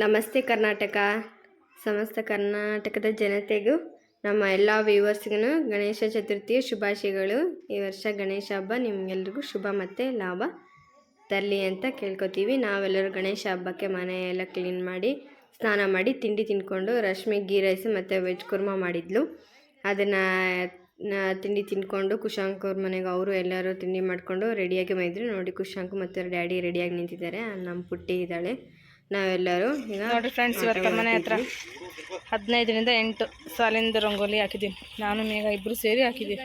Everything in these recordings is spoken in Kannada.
ನಮಸ್ತೆ ಕರ್ನಾಟಕ. ಸಮಸ್ತ ಕರ್ನಾಟಕದ ಜನತೆಗೂ, ನಮ್ಮ ಎಲ್ಲ ವ್ಯೂವರ್ಸ್ಗೂ ಗಣೇಶ ಚತುರ್ಥಿಯ ಶುಭಾಶಯಗಳು. ಈ ವರ್ಷ ಗಣೇಶ ಹಬ್ಬ ನಿಮಗೆಲ್ರಿಗೂ ಶುಭ ಮತ್ತು ಲಾಭ ತರಲಿ ಅಂತ ಕೇಳ್ಕೊತೀವಿ. ನಾವೆಲ್ಲರೂ ಗಣೇಶ ಹಬ್ಬಕ್ಕೆ ಮನೆಯೆಲ್ಲ ಕ್ಲೀನ್ ಮಾಡಿ, ಸ್ನಾನ ಮಾಡಿ, ತಿಂಡಿ ತಿಂದ್ಕೊಂಡು ರಶ್ಮಿ ಗೀ ರೈಸ್ ಮತ್ತು ವೆಜ್ ಕುರ್ಮಾ ಮಾಡಿದ್ಲು. ಅದನ್ನು ತಿಂಡಿ ತಿಂದ್ಕೊಂಡು ಕುಶಾಂಕ್ ಅವ್ರ ಮನೆಗೆ ಅವರು ಎಲ್ಲರೂ ತಿಂಡಿ ಮಾಡಿಕೊಂಡು ರೆಡಿಯಾಗಿ ಮೈದ್ರು ನೋಡಿ ಕುಶಾಂಕು ಮತ್ತು ಡ್ಯಾಡಿ ರೆಡಿಯಾಗಿ ನಿಂತಿದ್ದಾರೆ. ನಮ್ಮ ಪುಟ್ಟಿ ಇದ್ದಾಳೆ. ನಾವೆಲ್ಲರೂ ಈಗ ನೋಡ್ರಿ ಫ್ರೆಂಡ್ಸ್ ಇವತ್ತು ಮನೆ ಹತ್ರ ಹದಿನೈದರಿಂದ ಎಂಟು ಸಾಲಿಂದ ರಂಗೋಲಿ ಹಾಕಿದ್ದೀನಿ ನಾನು ಮೇಘ ಇಬ್ಬರು ಸೇರಿ ಹಾಕಿದ್ದೀವಿ.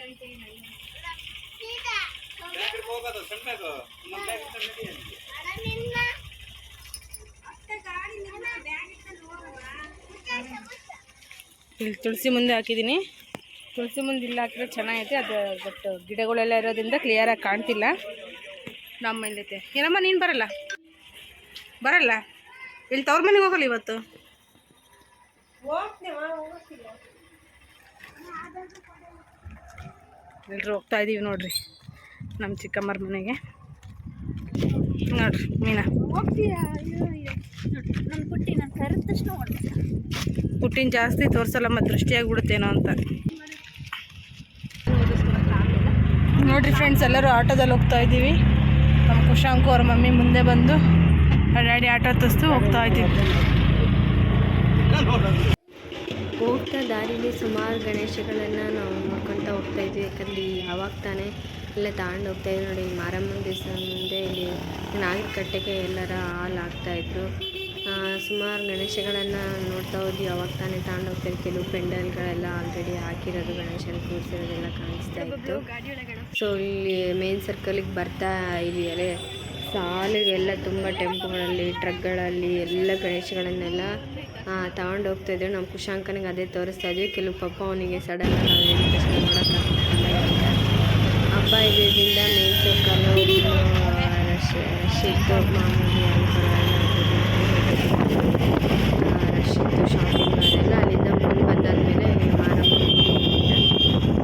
ಇಲ್ಲಿ ತುಳಸಿ ಮುಂದೆ ಹಾಕಿದ್ದೀನಿ. ತುಳಸಿ ಮುಂದೆ ಇಲ್ಲ ಹಾಕಿದ್ರೆ ಚೆನ್ನಾಗೈತೆ. ಅದು ಬಟ್ ಗಿಡಗಳೆಲ್ಲ ಇರೋದ್ರಿಂದ ಕ್ಲಿಯರಾಗಿ ಕಾಣ್ತಿಲ್ಲ. ನಮ್ಮ ಮೈಂದೈತೆ ಏನಮ್ಮ ನೀನು ಬರಲ್ಲ? ಬರಲ್ಲ? ಇಲ್ಲಿ ತವ್ರ ಮನೆಗೆ ಹೋಗಲ್ಲ ಇವತ್ತು? ಎಲ್ಲರೂ ಹೋಗ್ತಾ ಇದ್ದೀವಿ ನೋಡ್ರಿ ನಮ್ಮ ಚಿಕ್ಕಮ್ಮರ ಮನೆಗೆ. ನೋಡ್ರಿ ಮೀನಾ. ಪುಟ್ಟಿನ ಜಾಸ್ತಿ ತೋರಿಸಲ್ಲ ಮತ್ತು ದೃಷ್ಟಿಯಾಗ್ಬಿಡುತ್ತೇನೋ ಅಂತ. ನೋಡ್ರಿ ಫ್ರೆಂಡ್ಸ್ ಎಲ್ಲರೂ ಆಟೋದಲ್ಲಿ ಹೋಗ್ತಾ ಇದ್ದೀವಿ ನಮ್ಮ ಕುಶಾಂಕು ಅವ್ರ ಮಮ್ಮಿ ಮುಂದೆ ಬಂದು ಡ್ಯಾಡಿ ಆಟೋ ಹತ್ತಿಸ್ತು ಹೋಗ್ತಾ ಇದ್ದೀವಿ. ಹೋಗ್ತಾ ದಾರಿಲಿ ಸುಮಾರು ಗಣೇಶಗಳನ್ನು ನಾವು ನೋಡ್ಕೊತಾ ಹೋಗ್ತಾ ಇದ್ವಿ ಯಾಕಂದ್ರೆ ಯಾವಾಗ ತಾನೇ ಎಲ್ಲ ತಗೊಂಡು ಹೋಗ್ತಾ ಇದ್ರು ನೋಡಿ ಮಾರಮ್ಮನ ದಿವಸ ಮುಂದೆ ಇಲ್ಲಿ ನಾಗರಕಟ್ಟೆಗೆ ಎಲ್ಲರ ಹಾಲು ಹಾಕ್ತಾಯಿದ್ರು ಸುಮಾರು ಗಣೇಶಗಳನ್ನು ನೋಡ್ತಾ ಹೋದ್ವಿ. ಯಾವಾಗ ತಾನೇ ತಗೊಂಡು ಹೋಗ್ತಾ ಇದ್ವಿ ಕೆಲವು ಪೆಂಡಲ್ಗಳೆಲ್ಲ ಆಲ್ರೆಡಿ ಹಾಕಿರೋದು ಗಣೇಶನ ಕೂರಿಸಿರೋದೆಲ್ಲ ಕಾಣಿಸ್ತಾ ಇತ್ತು. ಸೊ ಇಲ್ಲಿ ಮೇನ್ ಸರ್ಕಲಿಗೆ ಬರ್ತಾ ಇದೆಯಲ್ಲೇ ಸಾಲಿಗೆಲ್ಲ ತುಂಬ ಟೆಂಪೋಗಳಲ್ಲಿ, ಟ್ರಕ್ಗಳಲ್ಲಿ ಎಲ್ಲ ಗಣೇಶಗಳನ್ನೆಲ್ಲ ತಗೊಂಡು ಹೋಗ್ತಾ ಇದ್ರು ನಮ್ಮ ಕುಶಾಂಕನಿಗೆ ಅದೇ ತೋರಿಸ್ತಾ ಇದ್ವಿ. ಕೆಲವು ಪಪ್ಪ ಅವನಿಗೆ ಸಡನ್ ನಾವು ಮಾಡೋಕ್ಕಾಗ್ತಿಲ್ಲ ಹಬ್ಬ ಸರ್ಕಲ್ಲು ರಶ್ ರಶ್ ಮಾಮೂಲಿ ರಶ್ ಇತ್ತು ಶಾಪಿಂಗ್ ಅದೆಲ್ಲ ಅಲ್ಲಿಂದ ಮುಂದೆ ಬಂದಾದ್ಮೇಲೆ ಮಾರಮ್ಮ ಗುಡಿಯಿಂದ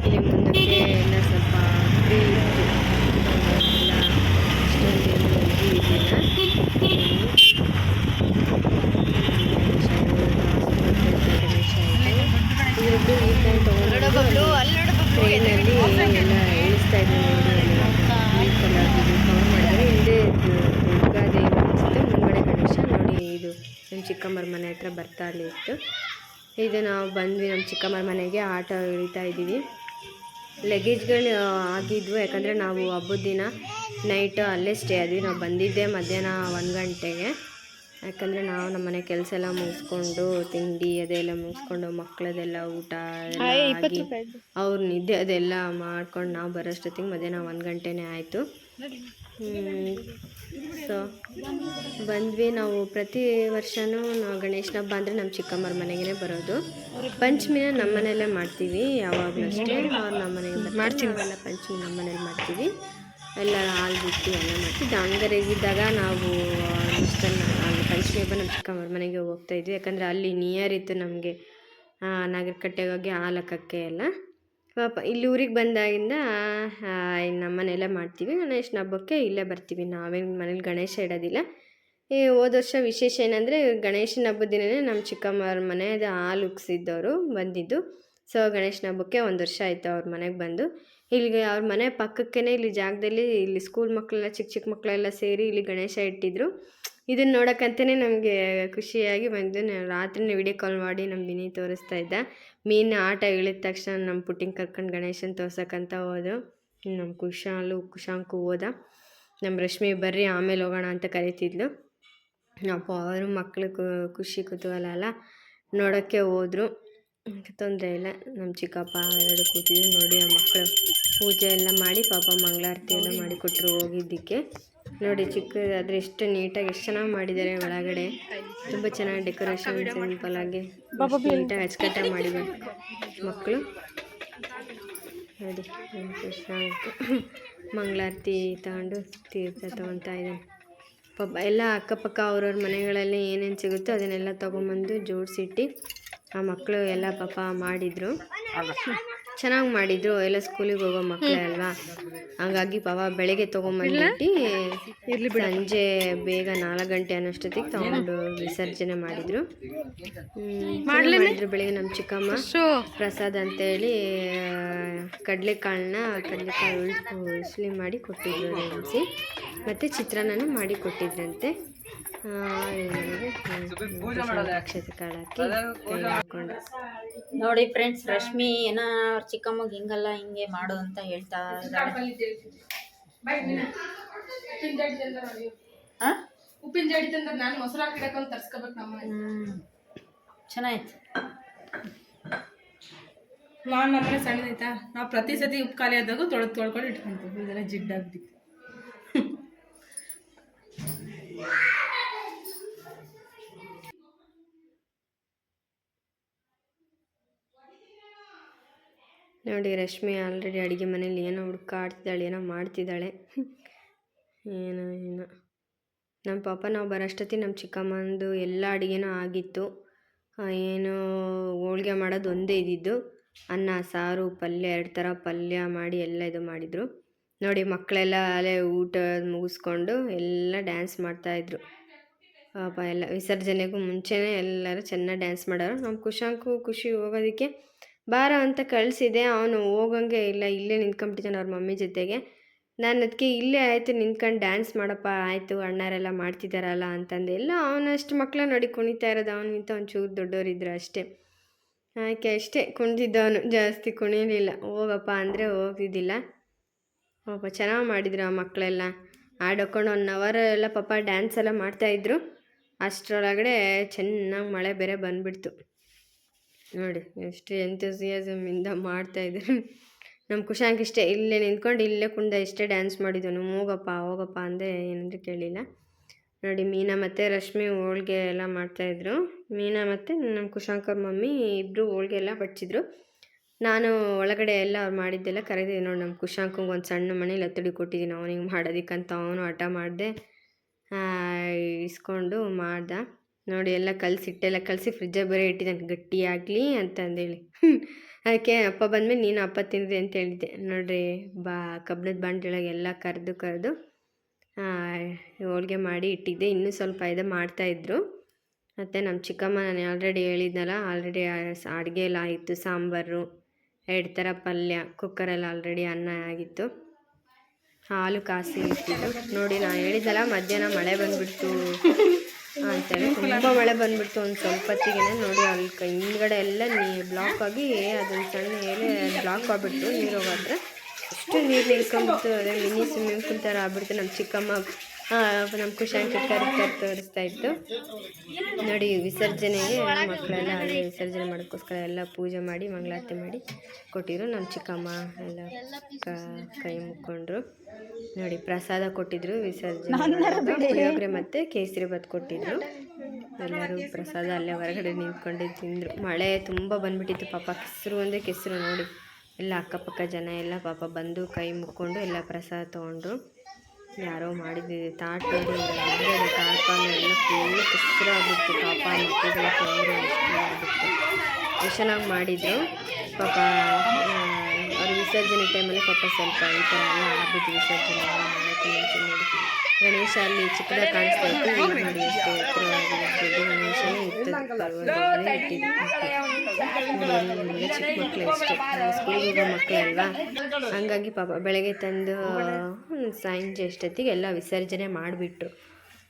ಇಲ್ಲಿ ಮುಂದಕ್ಕೆ ಎಲ್ಲ ಸ್ವಲ್ಪ ಫ್ರೀ ಇತ್ತು ಎಲ್ಲ ಅಷ್ಟೊಂದೇನು ಇದು ಇರಲಿಲ್ಲ ಇದ್ರದ್ದು ಈ ಟೈಮ್ ತೊಗೊಂಡು ಟ್ರೈನಲ್ಲಿ ಎಲ್ಲ ಇಳಿಸ್ತಾ ಇದ್ವಿ ನೋಡಿ ಈ ಕಲರ್ ಇದು ಕವರ್ ಮಾಡಿದರೆ ಹಿಂದೆ ದುರ್ಗಾದೇವಿ ಅನಿಸುತ್ತೆ. ಮುಂಗಡೆ ಗಣೇಶ. ನೋಡಿ ಇದು ನಮ್ಮ ಚಿಕ್ಕಮ್ಮರ ಮನೆ ಹತ್ರ ಬರ್ತಾ ಅಲ್ಲಿ ಇತ್ತು. ಇದು ನಾವು ಬಂದ್ವಿ ನಮ್ಮ ಚಿಕ್ಕಮ್ಮರ ಮನೆಗೆ. ಆಟೋ ಇಳಿತಾ ಇದ್ದೀವಿ. ಲಗೇಜ್ಗಳು ಆಗಿದ್ವು. ಯಾಕಂದರೆ ನಾವು ಹಬ್ಬದ ದಿನ ನೈಟ್ ಅಲ್ಲೇ ಸ್ಟೇ ಆದ್ವಿ. ನಾವು ಬಂದಿದ್ದೆ ಮಧ್ಯಾಹ್ನ ಒಂದು ಗಂಟೆಗೆ. ಯಾಕಂದರೆ ನಾವು ನಮ್ಮ ಮನೆ ಕೆಲಸ ಎಲ್ಲ ಮುಗಿಸ್ಕೊಂಡು ತಿಂಡಿ ಅದೆಲ್ಲ ಮುಗಿಸ್ಕೊಂಡು ಮಕ್ಕಳದೆಲ್ಲ ಊಟ ಆಗಿ ಅವ್ರ ನಿದ್ದೆ ಅದೆಲ್ಲ ಮಾಡ್ಕೊಂಡು ನಾವು ಬರೋಷ್ಟೊತ್ತಿಗೆ ಮಧ್ಯಾಹ್ನ ಒಂದು ಗಂಟೆನೇ ಆಯಿತು. ಸೊ ಬಂದ್ವಿ. ನಾವು ಪ್ರತಿ ವರ್ಷವೂ ನಾವು ಗಣೇಶನ ಹಬ್ಬ ಅಂದರೆ ನಮ್ಮ ಚಿಕ್ಕಮ್ಮರ ಮನೆಗೇ ಬರೋದು. ಪಂಚಮಿನ ನಮ್ಮ ಮನೆಯಲ್ಲೇ ಮಾಡ್ತೀವಿ ಯಾವಾಗಲೂ ಅಷ್ಟೇ. ಅವ್ರು ನಮ್ಮ ಮನೆಗೆ ಮಾಡ್ತೀವಿ. ಎಲ್ಲ ಪಂಚಮಿ ನಮ್ಮ ಮನೇಲಿ ಮಾಡ್ತೀವಿ. ಎಲ್ಲ ಹಾಲು ಬಿಟ್ಟು ಎಲ್ಲ ಮಾಡ್ತೀವಿ. ದಾವಣಗೆರೆಗಿದ್ದಾಗ ನಾವು ಆಲ್ಮೋಸ್ಟ್ ಹಬ್ಬ ನಮ್ಮ ಚಿಕ್ಕಮ್ಮರ ಮನೆಗೆ ಹೋಗ್ತಾ ಇದ್ವಿ. ಯಾಕಂದರೆ ಅಲ್ಲಿ ನಿಯರ್ ಇತ್ತು ನಮಗೆ ನಾಗರಕಟ್ಟೆಗೆ ಹೋಗಿ ಹಾಲು ಹಾಕೋಕ್ಕೆ ಎಲ್ಲ. ಪಾಪ, ಇಲ್ಲಿ ಊರಿಗೆ ಬಂದಾಗಿಂದ ನಮ್ಮ ಮನೆಯಲ್ಲೇ ಮಾಡ್ತೀವಿ. ಗಣೇಶನ ಹಬ್ಬಕ್ಕೆ ಇಲ್ಲೇ ಬರ್ತೀವಿ ನಾವೇನು ಮನೇಲಿ ಗಣೇಶ ಇಡೋದಿಲ್ಲ. ಈ ಹೋದ ವರ್ಷ ವಿಶೇಷ ಏನಂದರೆ, ಗಣೇಶನ ಹಬ್ಬದ ದಿನವೇ ನಮ್ಮ ಚಿಕ್ಕಮ್ಮವ್ರ ಮನೆಯದು ಹಾಲು ಉಗ್ಸಿದ್ದವರು ಬಂದಿದ್ದು. ಸೊ ಗಣೇಶನ ಹಬ್ಬಕ್ಕೆ ಒಂದು ವರ್ಷ ಆಯಿತು ಅವ್ರ ಮನೆಗೆ ಬಂದು. ಇಲ್ಲಿಗೆ ಅವ್ರ ಮನೆ ಪಕ್ಕಕ್ಕೇ ಇಲ್ಲಿ ಜಾಗದಲ್ಲಿ ಇಲ್ಲಿ ಸ್ಕೂಲ್ ಮಕ್ಕಳೆಲ್ಲ, ಚಿಕ್ಕ ಚಿಕ್ಕ ಮಕ್ಕಳೆಲ್ಲ ಸೇರಿ ಇಲ್ಲಿ ಗಣೇಶ ಇಟ್ಟಿದ್ರು. ಇದನ್ನು ನೋಡೋಕ್ಕಂತಲೇ ನಮಗೆ ಖುಷಿಯಾಗಿ ಬಂದು ರಾತ್ರಿ ರಾತ್ರಿನೇ ವಿಡಿಯೋ ಕಾಲ್ ಮಾಡಿ ನಮ್ಮ ಮಿನಿ ತೋರಿಸ್ತಾ ಇದ್ದ. ಮೀನು ಆಟ ಇಳಿದ ತಕ್ಷಣ ನಮ್ಮ ಪುಟ್ಟಿಂಗ್ ಕರ್ಕೊಂಡು ಗಣೇಶನ ತೋರ್ಸೋಕ್ಕಂತ ಹೋದ್ರು ನಮ್ಮ ಕುಶಾಲು ಕುಶಾಂಕು ಹೋದ. ನಮ್ಮ ರಶ್ಮಿ ಬರ್ರಿ ಆಮೇಲೆ ಹೋಗೋಣ ಅಂತ ಕರಿತಿದ್ಲು. ಅಪ್ಪ ಅವರು ಮಕ್ಕಳು ಖುಷಿ ಕುತೂಹಲ ಅಲ್ಲ. ನೋಡೋಕ್ಕೆ ಹೋದರು. ತೊಂದರೆ ಇಲ್ಲ. ನಮ್ಮ ಚಿಕ್ಕಪ್ಪ ಎರಡು ಕೂತಿದ್ರು. ನೋಡಿ ಆ ಮಕ್ಕಳು ಪೂಜೆ ಎಲ್ಲ ಮಾಡಿ ಪಾಪ ಮಂಗಳಾರತಿ ಎಲ್ಲ ಮಾಡಿಕೊಟ್ರು ಹೋಗಿದ್ದಕ್ಕೆ. ನೋಡಿ ಚಿಕ್ಕದಾದರೆ ಎಷ್ಟು ನೀಟಾಗಿ, ಎಷ್ಟು ಚೆನ್ನಾಗಿ ಮಾಡಿದ್ದಾರೆ ಒಳಗಡೆ. ತುಂಬ ಚೆನ್ನಾಗಿ ಡೆಕೋರೇಷನ್ ಸಿಂಪಲ್ ಆಗಿ ನೀಟಾಗಿ ಅಚ್ಚುಕಟ್ಟಾಗಿ ಮಾಡಿದ್ದಾರೆ. ಮಕ್ಕಳು. ನೋಡಿ ಚೆನ್ನಾಗಿತ್ತು ಮಂಗಳಾರತಿ ತಗೊಂಡು ತೀರ್ಥ ತೊಗೊತಾ ಇದ್ದಾನೆ ಪಾಪ ಎಲ್ಲ ಅಕ್ಕಪಕ್ಕ ಅವ್ರವ್ರ ಮನೆಗಳಲ್ಲಿ ಏನೇನು ಸಿಗುತ್ತೋ ಅದನ್ನೆಲ್ಲ ತೊಗೊಂಬಂದು ಜೋಡಿಸಿಟ್ಟು ಆ ಮಕ್ಕಳು ಎಲ್ಲ ಪಾಪ ಮಾಡಿದರು. ಚೆನ್ನಾಗಿ ಮಾಡಿದ್ರು. ಎಲ್ಲ ಸ್ಕೂಲಿಗೆ ಹೋಗೋ ಮಕ್ಕಳೇ ಅಲ್ವಾ? ಹಾಗಾಗಿ ಪಾಪ ಬೆಳಗ್ಗೆ ತೊಗೊಂಬಂದ್ಬಿಟ್ಟು ಸಂಜೆ ಬೇಗ ನಾಲ್ಕು ಗಂಟೆ ಅನ್ನೋಷ್ಟೊತ್ತಿಗೆ ತಗೊಂಡು ವಿಸರ್ಜನೆ ಮಾಡಿದ್ರು. ಮಾಡಿದ್ರು ಬೆಳಿಗ್ಗೆ ನಮ್ಮ ಚಿಕ್ಕಮ್ಮ. ಪ್ರಸಾದ ಅಂತೇಳಿ ಕಡಲೆಕಾಳನ್ನ ಕಡಲೆಕಾಳು ಉಸ್ಲಿ ಮಾಡಿ ಕೊಟ್ಟಿದ್ರು ನೆನೆಸಿ. ಮತ್ತು ಚಿತ್ರಾನ್ನನೂ ಮಾಡಿ ಕೊಟ್ಟಿದ್ರಂತೆ. ಅಕ್ಷತೆ ನೋಡಿ ಫ್ರೆಂಡ್ಸ್ ರಶ್ಮಿ ಏನ ಅವ್ರ ಚಿಕ್ಕಮ್ಮಗೆ ಹಿಂಗಲ್ಲ, ಹಿಂಗೆ ಮಾಡು ಅಂತ ಹೇಳ್ತಾ? ಉಪ್ಪಿನ ಜಡಿ ತಂದ್ರೆ ನಾನು ಮೊಸರು ಅಂತ ತರ್ಸ್ಕೋಬೇಕು ನಮ್ಮ ಚೆನ್ನಾಯ್ತು. ನಾನು ನಮ್ಮನೆ ಸಣ್ಣದೈತಾ ನಾವು ಪ್ರತಿ ಸತಿ ಉಪ್ಪು ಖಾಲಿ ಆದಾಗೂ ತೊಳೆದು ತೊಳ್ಕೊಂಡು ಇಟ್ಕೊಂತೀವಿ. ಇದೆಲ್ಲ ಜಿಡ್ಡಾಗ್ಬಿಟ್ಟು ನೋಡಿ ರಶ್ಮಿ ಆಲ್ರೆಡಿ ಅಡುಗೆ ಮನೇಲಿ ಏನೋ ಹುಡುಕಾಡ್ತಿದ್ದಾಳೆ, ಏನೋ ಮಾಡ್ತಿದ್ದಾಳೆ. ಏನೋ ಏನೋ. ನಮ್ಮ ಪಾಪ ನಾವು ಬರೋಷ್ಟೊತ್ತಿ ನಮ್ಮ ಚಿಕ್ಕಮ್ಮಂದು ಎಲ್ಲ ಅಡುಗೆನೂ ಆಗಿತ್ತು. ಏನು ಹೋಳ್ಗೆ ಮಾಡೋದು ಒಂದೇ ಇದ್ದಿದ್ದು. ಅನ್ನ, ಸಾರು, ಪಲ್ಯ, ಎರಡು ಥರ ಪಲ್ಯ ಮಾಡಿ ಎಲ್ಲ ಇದು ಮಾಡಿದರು. ನೋಡಿ ಮಕ್ಕಳೆಲ್ಲ ಅಲ್ಲೇ ಊಟ ಮುಗಿಸ್ಕೊಂಡು ಎಲ್ಲ ಡ್ಯಾನ್ಸ್ ಮಾಡ್ತಾಯಿದ್ರು ಪಾಪ ಎಲ್ಲ ವಿಸರ್ಜನೆಗೂ ಮುಂಚೆನೇ ಎಲ್ಲರೂ ಚೆನ್ನಾಗಿ ಡ್ಯಾನ್ಸ್ ಮಾಡೋರು. ನಮ್ಮ ಕುಶಾಂಕು ಖುಷಿ ಹೋಗೋದಕ್ಕೆ ಬಾರ ಅಂತ ಕಳಿಸಿದೆ, ಅವನು ಹೋಗಂಗೆ ಇಲ್ಲ, ಇಲ್ಲೇ ನಿಂತ್ಕೊಂಡ್ಬಿಟ್ಟಿದ್ದಾನೆ ಅವ್ರ ಮಮ್ಮಿ ಜೊತೆಗೆ. ನಾನು ಅದಕ್ಕೆ ಇಲ್ಲೇ ಆಯಿತು, ನಿಂತ್ಕೊಂಡು ಡ್ಯಾನ್ಸ್ ಮಾಡಪ್ಪ, ಆಯಿತು, ಅಣ್ಣರೆಲ್ಲ ಮಾಡ್ತಿದ್ದಾರಲ್ಲ ಅಂತಂದೆ. ಎಲ್ಲ ಅವನಷ್ಟು ಮಕ್ಕಳ ನೋಡಿ ಕುಣಿತಾ ಇರೋದು ಅವನಿಗಿಂತ ಒಂಚೂರು ದೊಡ್ಡವರಿದ್ರು ಅಷ್ಟೇ. ಆಯ್ಕೆ ಅಷ್ಟೇ, ಕುಣಿದಿದ್ದವನು, ಜಾಸ್ತಿ ಕುಣಿಲಿಲ್ಲ. ಹೋಗಪ್ಪ ಅಂದರೆ ಹೋಗಿದ್ದಿಲ್ಲ ಪಾಪ ಚೆನ್ನಾಗಿ ಮಾಡಿದ್ರು ಆ ಮಕ್ಕಳೆಲ್ಲ. ಆಡೋಕೊಂಡು ಒನ್ ಅವರ್ ಎಲ್ಲ ಪಾಪ ಡ್ಯಾನ್ಸ್ ಎಲ್ಲ ಮಾಡ್ತಾಯಿದ್ರು ಅಷ್ಟರೊಳಗಡೆ ಚೆನ್ನಾಗಿ ಮಳೆ ಬೇರೆ ಬಂದ್ಬಿಡ್ತು. ನೋಡಿ, ಎಷ್ಟು ಮಾಡ್ತಾ ಇದ್ದಾರೆ. ನಮ್ಮ ಕುಶಾಂಕ್ ಇಷ್ಟೇ ಇಲ್ಲೇ ನಿಂತ್ಕೊಂಡು ಇಲ್ಲೇ ಕುಂದ ಇಷ್ಟೇ ಡ್ಯಾನ್ಸ್ ಮಾಡಿದ್ದನು ಹೋಗಪ್ಪ ಹೋಗಪ್ಪ ಅಂದೆ ಏನಂದ್ರೆ ಕೇಳಿಲ್ಲ. ನೋಡಿ, ಮೀನಾ ಮತ್ತು ರಶ್ಮಿ ಹೋಳ್ಗೆ ಎಲ್ಲ ಮಾಡ್ತಾಯಿದ್ರು ಮೀನಾ ಮತ್ತು ನಮ್ಮ ಕುಶಾಂಕರ್ ಮಮ್ಮಿ ಇಬ್ಬರು ಹೋಳ್ಗೆ ಎಲ್ಲ ಬಡಿಸಿದ್ರು. ನಾನು ಒಳಗಡೆ ಎಲ್ಲ ಅವ್ರು ಮಾಡಿದ್ದೆಲ್ಲ ಕರೆದಿದ್ದೆ ನೋಡಿ ನಮ್ಮ ಕುಶಾಂಕಂಗೆ ಒಂದು ಸಣ್ಣ ಮನೇಲಿ ಹತ್ತಡಿ ಕೊಟ್ಟಿದ್ದೀನಿ. ಅವನಿಗೆ ಮಾಡೋದಕ್ಕಂತ ಅವನು ಹಠ ಮಾಡಿದೆ ಇಸ್ಕೊಂಡು ಮಾಡ್ದ. ನೋಡಿ ಎಲ್ಲ ಕಲಸಿ ಇಟ್ಟೆಲ್ಲ ಕಲಸಿ ಫ್ರಿಜ್ಜಾಗ ಬೇರೆ ಆಗಲಿ ಗಟ್ಟಿಯಾಗಲಿ ಅಂತಂದೇಳಿ ಅದಕ್ಕೆ ಅಪ್ಪ ಬಂದಮೇಲೆ ನೀನು ಅಪ್ಪ ತಿಂದಿದೆ ಅಂತ ಹೇಳಿದ್ದೆ. ನೋಡ್ರಿ, ಬಾ, ಕಬ್ಬಣದ ಬಾಂಡಿಯೊಳಗೆ ಎಲ್ಲ ಕರೆದು ಕರೆದು ಹೋಳಿಗೆ ಮಾಡಿ ಇಟ್ಟಿದ್ದೆ. ಇನ್ನೂ ಸ್ವಲ್ಪ ಇದೆ ಮಾಡ್ತಾಯಿದ್ರು ಮತ್ತು ನಮ್ಮ ಚಿಕ್ಕಮ್ಮ ನಾನು ಆಲ್ರೆಡಿ ಹೇಳಿದ್ನಲ್ಲ ಆಲ್ರೆಡಿ ಅಡುಗೆ ಎಲ್ಲ ಆಯಿತು, ಸಾಂಬಾರು, ಎರಡು ಥರ ಪಲ್ಯ ಕುಕ್ಕರಲ್ಲಿ ಆಲ್ರೆಡಿ ಅನ್ನ ಆಗಿತ್ತು. ಹಾಲು ಕಾಸಿ ಇಟ್ಟಿದ್ದು. ನೋಡಿ, ನಾನು ಹೇಳಿದ್ದಲ್ಲ ಮಧ್ಯಾಹ್ನ ಮಳೆ ಬಂದ್ಬಿಡ್ತು. ಅಂತೇಳಿ ತುಂಬ ಮಳೆ ಬಂದ್ಬಿಡ್ತು ಒಂದು ಸ್ವಲ್ಪ ನೋಡಿ, ಅಲ್ಲಿ ಹಿಂದ್ಗಡೆ ಎಲ್ಲ ನೀ ಬ್ಲಾಕ್ ಆಗಿ ಅದೊಂದು ಸಣ್ಣ ಹೇಳಿ ಬ್ಲಾಕ್ ಆಗ್ಬಿಡ್ತು ನೀರು ಹೋಗೋದ್ರೆ ಅಷ್ಟು ನೀರು ನಿಲ್ಕೊಂಡ್ಬಿಡ್ತು ಅದೇ ಮಿನಿ ಸ್ವಿಮ್ಮಿಂಗ್ ಪೂಲ್ ಥರ ಆಗ್ಬಿಡ್ತು. ನಮ್ಮ ಚಿಕ್ಕಮ್ಮ ನಮ್ಮ ಖುಷಿಯಾಗಿ ಕರ್ಕರ್ ಕರಿ ತೋರಿಸ್ತಾ ಇತ್ತು. ನೋಡಿ ವಿಸರ್ಜನೆಗೆ ಮಕ್ಕಳೆಲ್ಲ ಅಲ್ಲಿ ವಿಸರ್ಜನೆ ಮಾಡೋಕ್ಕೋಸ್ಕರ ಎಲ್ಲ ಪೂಜೆ ಮಾಡಿ ಮಂಗಳಾರತಿ ಮಾಡಿ ಕೊಟ್ಟಿದ್ರು. ನಮ್ಮ ಚಿಕ್ಕಮ್ಮ ಎಲ್ಲ ಕೈ ಮುಕ್ಕೊಂಡ್ರು. ನೋಡಿ ಪ್ರಸಾದ ಕೊಟ್ಟಿದ್ರು ವಿಸರ್ಜನೆ ಮತ್ತೆ ಪುಳಿಯೋಗರೆ ಮತ್ತು ಕೇಸರಿ ಬತ್ ಕೊಟ್ಟಿದ್ರು. ಎಲ್ಲರೂ ಪ್ರಸಾದ ಅಲ್ಲೇ ಹೊರಗಡೆ ನಿಂತ್ಕೊಂಡು ತಿಂದರು. ಮಳೆ ತುಂಬ ಬಂದ್ಬಿಟ್ಟಿತ್ತು ಪಾಪ. ಕೆಸರು ಅಂದರೆ ಕೆಸರು ನೋಡಿ. ಎಲ್ಲ ಅಕ್ಕಪಕ್ಕ ಜನ ಎಲ್ಲ ಪಾಪ ಬಂದು ಕೈ ಮುಕ್ಕೊಂಡು ಎಲ್ಲ ಪ್ರಸಾದ ತೊಗೊಂಡ್ರು. ಯಾರೋ ಮಾಡಿದ್ದಿದೆ ತಾಟ್ ಅಂದರೆ ತಾಟ್ಪಾಲ್ ಎಲ್ಲ ಫುಲ್ ಕೆಸರು ಆಗಿತ್ತು ಪಾಪ ಮಕ್ಕಳಿಗೆಲ್ಲ ತೊಂದರೆ ಎಷ್ಟು ಚೆನ್ನಾಗಿ ಮಾಡಿದ್ರು. ಪಾಪ ಅವ್ರ ವಿಸರ್ಜನೆ ಟೈಮಲ್ಲಿ ಪಾಪ ಸ್ವಲ್ಪ ಈ ಥರ ಎಲ್ಲ ಆಗ್ಬಿಟ್ಟು ವಿಸರ್ಜನೆ ಎಲ್ಲ ಮಾಡೋಕ್ಕೆ ಮುಂಚೆ ನೋಡಿ ಗಣೇಶ ಅಲ್ಲಿ ಚಿಕ್ಕದಾಗಿ ಕಾಣಿಸ್ತಾ ಇತ್ತು. ಈಗ ನೋಡಿ ಎಷ್ಟು ಎತ್ತರವಾಗಿ ಗಣೇಶನೇ ಇತ್ತು ಪರ್ವತದಲ್ಲೇ ಇಟ್ಟಿದ್ದು ನೋಡಿ, ಚಿಕ್ಕ ಮಕ್ಕಳು ಅಷ್ಟೇ. ಸ್ಕೂಲಿಗೆ ಹೋಗೋ ಮಕ್ಕಳು ಅಲ್ವಾ? ಹಂಗಾಗಿ ಪಾಪ ಬೆಳಗ್ಗೆ ತಂದು ಸಾಯಂಜೆ ಸಂಜೆ ಅಷ್ಟೊತ್ತಿಗೆ ಎಲ್ಲ ವಿಸರ್ಜನೆ ಮಾಡಿಬಿಟ್ರು.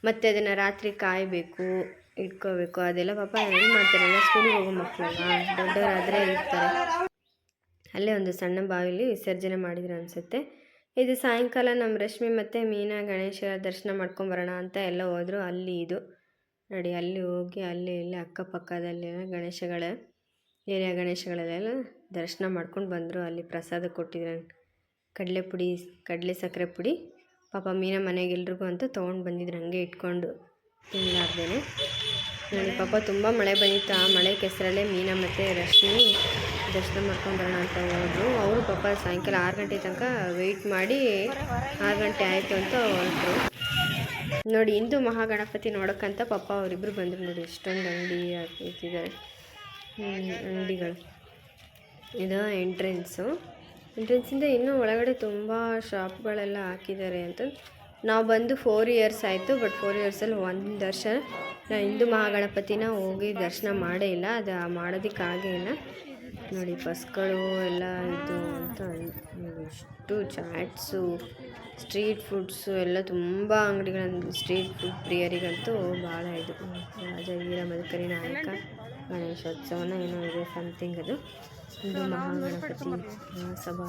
ಮತ್ತು ಅದನ್ನು ರಾತ್ರಿ ಕಾಯಬೇಕು ಇಟ್ಕೋಬೇಕು. ಅದೆಲ್ಲ ಪಾಪ ಏನು ಮಾಡ್ತಾರಲ್ಲ ಸ್ಕೂಲಿಗೆ ಹೋಗೋ ಮಕ್ಕಳಲ್ವಾ ದೊಡ್ಡವರಾದರೆ ಇರ್ತಾರೆ. ಅಲ್ಲೇ ಒಂದು ಸಣ್ಣ ಬಾವಿಲಿ ವಿಸರ್ಜನೆ ಮಾಡಿದ್ರು ಅನಿಸುತ್ತೆ. ಇದು ಸಾಯಂಕಾಲ ನಮ್ಮ ರಶ್ಮಿ ಮತ್ತು ಮೀನಾ ಗಣೇಶ ದರ್ಶನ ಮಾಡ್ಕೊಂಬರೋಣ ಅಂತ ಎಲ್ಲ ಹೋದರು. ಅಲ್ಲಿ ಇದು. ನೋಡಿ, ಅಲ್ಲಿ ಹೋಗಿ ಅಲ್ಲಿ ಇಲ್ಲಿ ಅಕ್ಕಪಕ್ಕದಲ್ಲೆಲ್ಲ ಗಣೇಶಗಳ ಏರಿಯಾ ಗಣೇಶಗಳಲ್ಲೆಲ್ಲ ದರ್ಶನ ಮಾಡ್ಕೊಂಡು ಬಂದರು. ಅಲ್ಲಿ ಪ್ರಸಾದ ಕೊಟ್ಟಿದ್ರು. ಕಡಲೆ ಪುಡಿ, ಕಡಲೆ ಸಕ್ಕರೆ ಪುಡಿ. ಪಾಪ ಮೀನಾ ಮನೆಗೆ ಎಲ್ರಿಗೂ ಅಂತ ತೊಗೊಂಡು ಬಂದಿದ್ರು. ಹಂಗೆ ಇಟ್ಕೊಂಡು ತಿನ್ನಲಾರ್ದೇನೆ ನೋಡಿ, ಪಾಪ ತುಂಬ ಮಳೆ ಬಂದಿತ್ತು. ಆ ಮಳೆ ಕೆಸರಲ್ಲೇ ಮೀನಾ ಮತ್ತು ರಶ್ಮಿ ದರ್ಶನ ಮಾಡ್ಕೊಂಡು ಅಂತ ಹೋದ್ರು ಅವರು ಪಾಪ ಸಾಯಂಕಾಲ ಆರು ಗಂಟೆ ತನಕ ವೆಯ್ಟ್ ಮಾಡಿ ಆರು ಗಂಟೆ ಆಯಿತು ಅಂತ ಹೊರಟರು. ನೋಡಿ, ಹಿಂದೂ ಮಹಾಗಣಪತಿ ನೋಡೋಕ್ಕಂತ ಪಾಪ ಅವರಿಬ್ಬರು ಬಂದರು ನೋಡಿ, ಎಷ್ಟೊಂದು ಅಂಗಡಿ ಇಟ್ಟಿದ್ದಾರೆ ಅಂಗಡಿಗಳು. ಇದು ಎಂಟ್ರೆನ್ಸು ಎಂಟ್ರೆನ್ಸಿಂದ ಇನ್ನೂ ಒಳಗಡೆ ತುಂಬ ಶಾಪ್ಗಳೆಲ್ಲ ಹಾಕಿದ್ದಾರೆ ಅಂತ. ನಾವು ಬಂದು ಫೋರ್ ಇಯರ್ಸ್ ಆಯಿತು ಬಟ್ ಫೋರ್ ಇಯರ್ಸಲ್ಲಿ ಒಂದು ದರ್ಶನ ನಾನು ಹಿಂದೂ ಮಹಾಗಣಪತಿನ ಹೋಗಿ ದರ್ಶನ ಮಾಡೇ ಇಲ್ಲ. ಅದು ಮಾಡೋದಕ್ಕಾಗೇ ಇಲ್ಲ. ನೋಡಿ, ಬಸ್ಗಳು ಎಲ್ಲ ಇದು ಅಂತ ಎಷ್ಟು ಚಾಟ್ಸು, ಸ್ಟ್ರೀಟ್ ಫುಡ್ಸು ಎಲ್ಲ ತುಂಬ ಅಂಗಡಿಗಳನ್ನು ಸ್ಟ್ರೀಟ್ ಫುಡ್ ಪ್ರಿಯರಿಗಂತೂ ಭಾಳ ಇದು. ರಾಜ ವೀರ ಮದಕರಿ ನಾಯಕ ಗಣೇಶೋತ್ಸವನ ಏನೋ ಇದೆ ಸಮಥಿಂಗ್ ಅದು. ಇದು ಮಹಾಗಣಪತಿ ಸಭಾ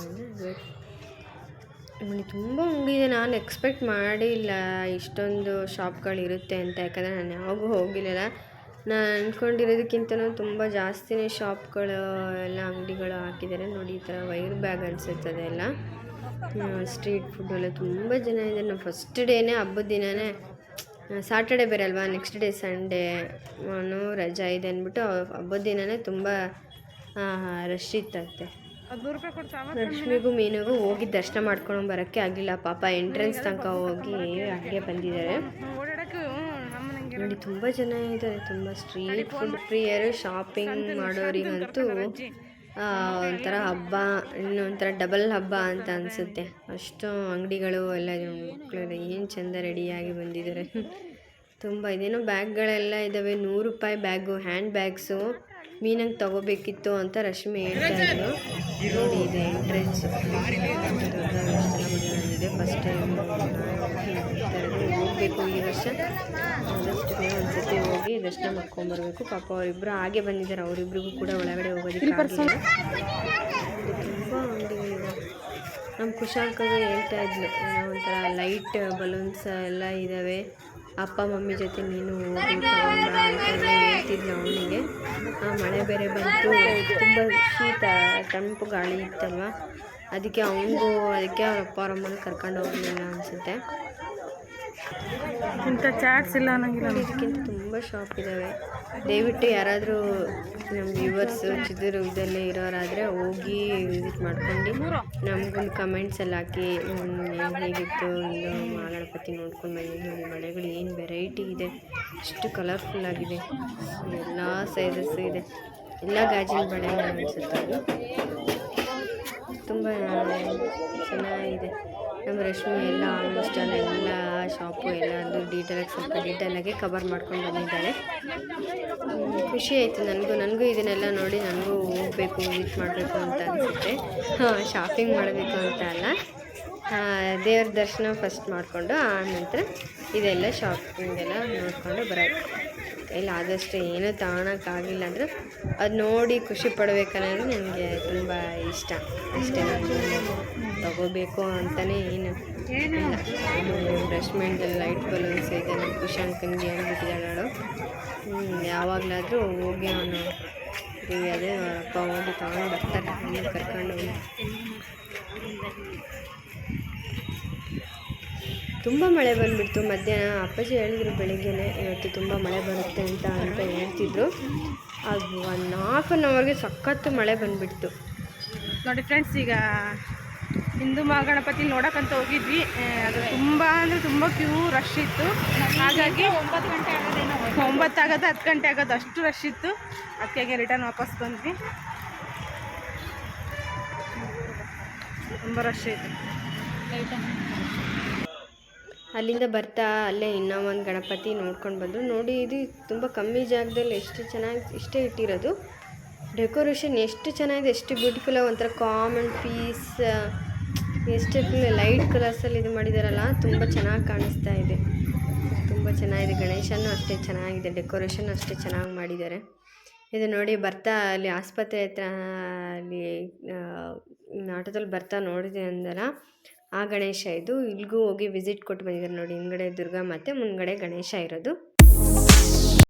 ನೋಡಿ, ತುಂಬ ಅಂಗಡಿ ಇದೆ. ನಾನು ಎಕ್ಸ್ಪೆಕ್ಟ್ ಮಾಡಿಲ್ಲ ಇಷ್ಟೊಂದು ಶಾಪ್ಗಳಿರುತ್ತೆ ಅಂತ. ಯಾಕಂದರೆ ನಾನು ಯಾವಾಗೂ ಹೋಗಿರಲಿಲ್ಲ ನಾನು ಅಂದ್ಕೊಂಡಿರೋದಕ್ಕಿಂತನೂ ತುಂಬ ಜಾಸ್ತಿನೇ ಶಾಪ್ಗಳು ಎಲ್ಲ ಅಂಗಡಿಗಳು ಹಾಕಿದ್ದಾರೆ ನೋಡಿ ಈ ಥರ ವೈರ್ ಬ್ಯಾಗ್ ಅನಿಸುತ್ತದೆ ಎಲ್ಲ ಸ್ಟ್ರೀಟ್ ಫುಡ್ ಎಲ್ಲ ತುಂಬ ಜನ ಇದೆ ನಾವು ಫಸ್ಟ್ ಡೇನೇ ಹಬ್ಬದ ದಿನವೇ ಸಾಟರ್ಡೆ ಬೇರೆ ಅಲ್ವಾ? ನೆಕ್ಸ್ಟ್ ಡೇ ಸಂಡೇ ರಜಾ ಇದೆ ಅಂದ್ಬಿಟ್ಟು ಹಬ್ಬದ ದಿನವೇ ತುಂಬ ರಶ್ ಇತ್ತಂತೆ. ಲಕ್ಷ್ಮಿಗೂ ಮೀನಿಗೂ ಹೋಗಿ ದರ್ಶನ ಮಾಡ್ಕೊಂಡು ಬರೋಕ್ಕೆ ಆಗಲಿಲ್ಲ. ಪಾಪ ಎಂಟ್ರೆನ್ಸ್ ತನಕ ಹೋಗಿ ಹಾಗೆ ಬಂದಿದ್ದಾರೆ. ನೋಡಿ ತುಂಬ ಜನ ಇದ್ದಾರೆ ತುಂಬ ಸ್ಟ್ರೀಟ್ ಫುಡ್ ಪ್ರಿಯರು ಶಾಪಿಂಗ್ ಮಾಡೋರಿಗಂತೂ ಒಂಥರ ಹಬ್ಬ ಇನ್ನೊಂಥರ ಡಬಲ್ ಹಬ್ಬ ಅಂತ ಅನಿಸುತ್ತೆ. ಅಷ್ಟು ಅಂಗಡಿಗಳು ಎಲ್ಲ. ಮಕ್ಕಳೆಲ್ಲ ಏನು ಚೆಂದ ರೆಡಿಯಾಗಿ ಬಂದಿದ್ದಾರೆ. ತುಂಬ ಇದೇನೋ ಬ್ಯಾಗ್ಗಳೆಲ್ಲ ಇದ್ದಾವೆ ನೂರು ರೂಪಾಯಿ ಬ್ಯಾಗು ಹ್ಯಾಂಡ್ ಬ್ಯಾಗ್ಸು ಮೀನಂಗೆ ತಗೋಬೇಕಿತ್ತು ಅಂತ ರಶ್ಮಿ ಹೇಳ್ತಾ ಇದ್ರು ನೋಡಿ ಇದೆ ಎಂಟ್ರೆನ್ಸ್ ಫಸ್ಟ್ ಟೈಮ್ ಹೋಗಬೇಕು ಈ ವರ್ಷ. ಆದಷ್ಟು ಬೇಗ ಒಂದ್ಸತಿ ಹೋಗಿ ದರ್ಶನ ಮಾಡ್ಕೊಂಬರ್ಬೇಕು. ಪಾಪ ಅವರಿಬ್ಬರು ಹಾಗೆ ಬಂದಿದ್ದಾರೆ. ಅವರಿಬ್ರಿಗೂ ಕೂಡ ಒಳಗಡೆ ಹೋಗೋದಕ್ಕೆ. ತುಂಬ ಅಂಗಡಿಗಳಿದೆ ನಮ್ಮ ಕುಶಾಲ್ಕಾಗ ಹೇಳ್ತಾ ಇದ್ಲು ಒಂಥರ ಲೈಟ್ ಬಲೂನ್ಸ್ ಎಲ್ಲ ಇದ್ದಾವೆ ಅಪ್ಪ ಮಮ್ಮಿ ಜೊತೆ ನೀನು ಹೋಗಿ ಅಂತ ಹೇಳ್ತಿದ್ಲು ಅವನಿಗೆ. ಮಳೆ ಬೇರೆ ಬಂತು. ತುಂಬ ಶೀತ ತಂಪು ಗಾಳಿ ಇತ್ತಲ್ವ? ಅದಕ್ಕೆ ಅವನಿಗೂ ಅದಕ್ಕೆ ಅವ್ರ ಅಪ್ಪ ಅವ್ರ ಅಮ್ಮನ ಕರ್ಕೊಂಡು ಹೋಗಲಿಲ್ಲ ಅನಿಸುತ್ತೆ. ಇಂಥ ಚಾಟ್ಸ್ ಇಲ್ಲ ಅನ್ನಂಗಿಲ್ಲ. ಇದಕ್ಕಿಂತ ತುಂಬ ಶಾಪ್ ಇದ್ದಾವೆ ದಯವಿಟ್ಟು ಯಾರಾದರೂ ನಮ್ಮ ವ್ಯೂವರ್ಸು ಚಿತ್ರದುರ್ಗದಲ್ಲೇ ಇರೋರಾದರೆ ಹೋಗಿ ವಿಸಿಟ್ ಮಾಡ್ಕೊಂಡು ನಮಗೊಂದು ಕಮೆಂಟ್ಸ್ ಎಲ್ಲ ಹಾಕಿ ಹೇಗಿತ್ತು ಒಂದು ಮಾಗಣಪತಿ ನೋಡ್ಕೊಂಡು ನೋಡಿ ಮಳೆಗಳು ಏನು ವೆರೈಟಿ ಇದೆ, ಎಷ್ಟು ಕಲರ್ಫುಲ್ ಆಗಿದೆ, ಎಲ್ಲ ಸೈಜಸ್ ಇದೆ, ಎಲ್ಲ ಗಾಜಿನ ಬಳೆ ಅನಿಸುತ್ತೆ. ತುಂಬ ಚೆನ್ನಾಗಿದೆ. ನಮ್ಮ ರಶ್ಮಿ ಎಲ್ಲ ಆಲ್ಮೋಸ್ಟ್ ಅಲ್ಲ ಎಲ್ಲ, ಶಾಪು ಎಲ್ಲ ಅದು ಡೀಟೇಲಾಗಿ ಸ್ವಲ್ಪ ಡೀಟೇಲಾಗಿ ಕವರ್ ಮಾಡ್ಕೊಂಡು ಬಂದಿದ್ದಾರೆ. ಖುಷಿ ಆಯಿತು ನನಗೂ ನನಗೂ ಇದನ್ನೆಲ್ಲ ನೋಡಿ ನನಗೂ ಹೋಗಬೇಕು ವಿಸಿಟ್ ಮಾಡಬೇಕು ಅಂತ ಅನಿಸುತ್ತೆ. ಶಾಪಿಂಗ್ ಮಾಡಬೇಕು ಅಂತ ಅಲ್ಲ. ದೇವ್ರ ದರ್ಶನ ಫಸ್ಟ್ ಮಾಡಿಕೊಂಡು ನಂತರ ಇದೆಲ್ಲ ಶಾಪಿಂಗ್ ಎಲ್ಲ ನೋಡಿಕೊಂಡು ಬರೋದು. ಇಲ್ಲ, ಆದಷ್ಟು ಏನೂ ತಗೊಳಕ್ಕಾಗಿಲ್ಲ ಅಂದರೆ ಅದು ನೋಡಿ ಖುಷಿ ಪಡಬೇಕನ್ನೋದು ನನಗೆ ತುಂಬ ಇಷ್ಟ. ಅಷ್ಟೇ ತಗೋಬೇಕು ಅಂತಲೇ ಏನು. ಬ್ರಷ್ಮೆಂಟ್ ಲೈಟ್ ಬಲೂನ್ಸ್ ಇದೆ ನಮ್ಮ ಕುಶಾಂಕನ್ಗೆ ಹೇಳ್ಬಿಟ್ಟಿದ್ದಾಳೆ ಅವಳು ಯಾವಾಗಲಾದರೂ ಹೋಗಿ ಅವನು ಅದೇ ಅಪ್ಪ ಹೋಗಿ ತಗೊಂಡು ಬರ್ತಾರೆ ಅವನು ಕರ್ಕೊಂಡು ಹೋಗಿ. ತುಂಬ ಮಳೆ ಬಂದುಬಿಡ್ತು. ಮಧ್ಯಾಹ್ನ ಅಪ್ಪಾಜಿ ಹೇಳಿದ್ರು ಬೆಳಿಗ್ಗೆನೆ ಇವತ್ತು ತುಂಬ ಮಳೆ ಬರುತ್ತೆ ಅಂತ ಅಂತ ಹೇಳ್ತಿದ್ರು. ಅದು ಒನ್ ಹಾಫ್ ಆನ್ ಅವರ್ಗೆ ಸಖತ್ತು ಮಳೆ ಬಂದುಬಿಡ್ತು. ನೋಡಿ ಫ್ರೆಂಡ್ಸ್ ಈಗ ಹಿಂದೂ ಮಹಾಗಣಪತಿ ನೋಡೋಕ್ಕಂತ ಹೋಗಿದ್ವಿ. ಅದು ತುಂಬ ಅಂದರೆ ತುಂಬ ಕ್ಯೂ ರಶ್ ಇತ್ತು. ಹಾಗಾಗಿ ಒಂಬತ್ತು ಗಂಟೆ ಆಗೋದೇನೋ ಒಂಬತ್ತು ಆಗೋದು ಹತ್ತು ಗಂಟೆ ಆಗೋದು ಅಷ್ಟು ರಶ್ ಇತ್ತು. ಅದಕ್ಕೆ ರಿಟರ್ನ್ ವಾಪಸ್ ಬಂದ್ವಿ. ತುಂಬ ರಶ್ ಇತ್ತು. ಅಲ್ಲಿಂದ ಬರ್ತಾ ಅಲ್ಲೇ ಇನ್ನೂ ಒಂದು ಗಣಪತಿ ನೋಡ್ಕೊಂಡು ಬಂದರು. ನೋಡಿ, ಇದು ತುಂಬ ಕಮ್ಮಿ ಜಾಗದಲ್ಲಿ ಎಷ್ಟು ಚೆನ್ನಾಗಿ, ಇಷ್ಟೇ ಇಟ್ಟಿರೋದು. ಡೆಕೋರೇಷನ್ ಎಷ್ಟು ಚೆನ್ನಾಗಿದೆ, ಎಷ್ಟು ಬ್ಯೂಟಿಫುಲ್ಲಾಗಿ ಒಂಥರ ಕಾಮನ್ ಪೀಸ್ ಎಷ್ಟು ಲೈಟ್ ಕಲರ್ಸಲ್ಲಿ ಇದು ಮಾಡಿದಾರಲ್ಲ, ತುಂಬ ಚೆನ್ನಾಗಿ ಕಾಣಿಸ್ತಾ ಇದೆ. ತುಂಬ ಚೆನ್ನಾಗಿದೆ ಗಣೇಶನೂ ಅಷ್ಟೇ ಚೆನ್ನಾಗಿದೆ, ಡೆಕೋರೇಷನ್ ಅಷ್ಟೇ ಚೆನ್ನಾಗಿ ಮಾಡಿದ್ದಾರೆ. ಇದು ನೋಡಿ ಬರ್ತಾ ಅಲ್ಲಿ ಆಸ್ಪತ್ರೆ ಹತ್ರ, ಅಲ್ಲಿ ಆಟೋದಲ್ಲಿ ಬರ್ತಾ ನೋಡಿದೆ ಅಂದಲ್ಲ ಆ ಗಣೇಶ ಇದು. ಇಲ್ಲಿಗೂ ಹೋಗಿ ವಿಸಿಟ್ ಕೊಟ್ಟು ಬಂದಿದ್ದಾರೆ ನೋಡಿ, ಹಿಂದ್ಗಡೆ ದುರ್ಗಾ ಮತ್ತು ಮುಂದ್ಗಡೆ ಗಣೇಶ ಇರೋದು.